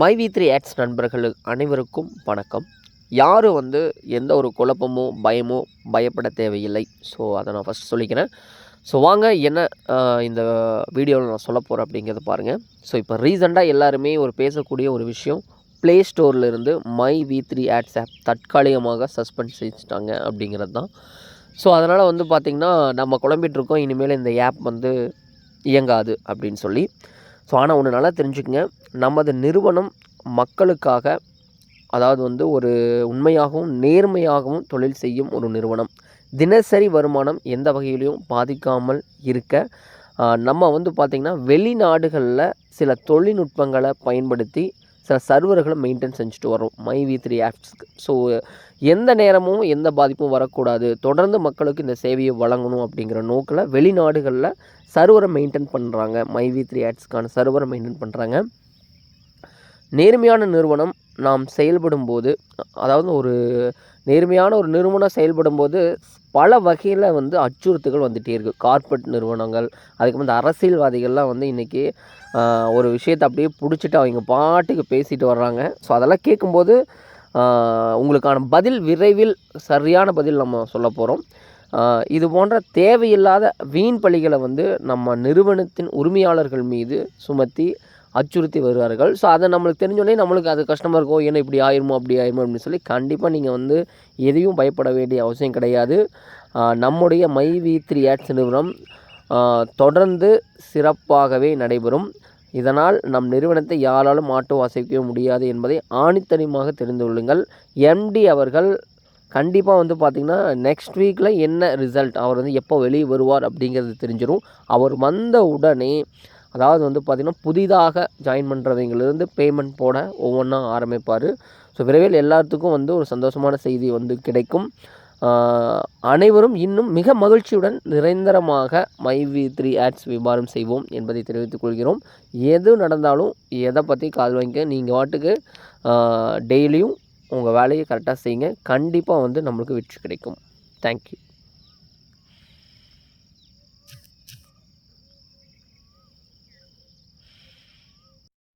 My V three ads நண்பர்கள் அனைவருக்கும் வணக்கம். யாரும் வந்து எந்த ஒரு குழப்பமோ பயமோ பயப்பட தேவையில்லை. ஸோ அதை நான் ஃபஸ்ட் சொல்லிக்கிறேன். ஸோ வாங்க என்ன இந்த வீடியோவில் நான் சொல்ல போகிறேன் அப்படிங்கிறத பாருங்கள் ஸோ இப்போ ரீசெண்டாக எல்லாருமே ஒரு பேசக்கூடிய ஒரு விஷயம் play ஸ்டோர்லேருந்து My V three ads app தற்காலிகமாக சஸ்பெண்ட் செஞ்சுட்டாங்க அப்படிங்கிறது தான். ஸோ அதனால் வந்து பார்த்திங்கன்னா நம்ம குழம்பிகிட்ருக்கோம் இனிமேல் இந்த ஆப் வந்து இயங்காது அப்படின்னு சொல்லி. ஸோ ஆனால் ஒன்று நல்லா தெரிஞ்சுக்கங்க. நமது நிறுவனம் மக்களுக்காக அதாவது வந்து ஒரு உண்மையாகவும் நேர்மையாகவும் தொழில் செய்யும் ஒரு நிறுவனம். தினசரி வருமானம் எந்த வகையிலையும் பாதிக்காமல் இருக்க நம்ம வந்து பார்த்திங்கன்னா வெளிநாடுகளில் சில தொழில்நுட்பங்களை பயன்படுத்தி சில சர்வர்களை மெயின்டைன் செஞ்சுட்டு வரோம் மை வி த்ரீ ஆப்ஸ்க்கு ஸோ எந்த நேரமும் எந்த பாதிப்பும் வரக்கூடாது. தொடர்ந்து மக்களுக்கு இந்த சேவையை வழங்கணும் அப்படிங்கிற நோக்கில் வெளிநாடுகளில் சர்வரை மெயின்டைன் பண்ணுறாங்க மை வி த்ரீ ஆட்ஸ்க்கான சர்வரை மெயின்டைன் பண்ணுறாங்க நேர்மையான நிறுவனம் நாம் செயல்படும் போது அதாவது ஒரு நேர்மையான ஒரு நிறுவனம் செயல்படும் போது பல வகையில் வந்து அச்சுறுத்துகள் வந்துகிட்டே இருக்குது கார்ப்பரேட் நிறுவனங்கள் அதுக்கு வந்து அரசியல்வாதிகள்லாம் வந்து இன்றைக்கி ஒரு விஷயத்தை அப்படியே பிடிச்சிட்டு அவங்க பாட்டுக்கு பேசிட்டு வர்றாங்க. ஸோ அதெல்லாம் கேட்கும்போது உங்களுக்கான பதில் விரைவில் சரியான பதில் நம்ம சொல்ல போகிறோம் இது போன்ற தேவையில்லாத வீண் பழிகளை வந்து நம்ம நிறுவனத்தின் உரிமையாளர்கள் மீது சுமத்தி அச்சுறுத்தி வருவார்கள். ஸோ அதை நம்மளுக்கு தெரிஞ்சோடனே நம்மளுக்கு அது கஷ்டமாக இருக்கும். ஏன்னா இப்படி ஆயிருமோ அப்படி ஆயிருமோ அப்படின்னு சொல்லி கண்டிப்பாக நீங்கள் வந்து எதையும் பயப்பட வேண்டிய அவசியம் கிடையாது. நம்முடைய மை வி த்ரீ ஆட்ஸ் நிறுவனம் தொடர்ந்து சிறப்பாகவே நடைபெறும். இதனால் நம் நிறுவனத்தை யாராலும் மாட்டு வாசிக்கவே முடியாது என்பதை ஆணித்தனிமாக தெரிந்து கொள்ளுங்கள். எம்டி அவர்கள் கண்டிப்பாக வந்து பார்த்திங்கன்னா நெக்ஸ்ட் வீக்கில் என்ன ரிசல்ட் அவர் வந்து எப்போ வெளியே வருவார் அப்படிங்கிறது தெரிஞ்சிடும் அவர் வந்த உடனே அதாவது வந்து பார்த்திங்கன்னா புதிதாக ஜாயின் பண்ணுறவங்களிருந்து பேமெண்ட் போட ஒவ்வொன்றா ஆரம்பிப்பார். ஸோ விரைவில் எல்லாத்துக்கும் வந்து ஒரு சந்தோஷமான செய்தி வந்து கிடைக்கும். அனைவரும் இன்னும் மிக மகிழ்ச்சியுடன் நிரந்தரமாக மை வி த்ரீ ஆட்ஸ் வியாபாரம் செய்வோம் என்பதை தெரிவித்துக் கொள்கிறோம். எது நடந்தாலும் எதை பற்றி கால் வாங்கிக்க நீங்கள் வாட்டுக்கு டெய்லியும் உங்கள் வேலையை கரெக்டாக செய்யுங்க. கண்டிப்பாக வந்து நம்மளுக்கு வெற்றி கிடைக்கும். தேங்க்யூ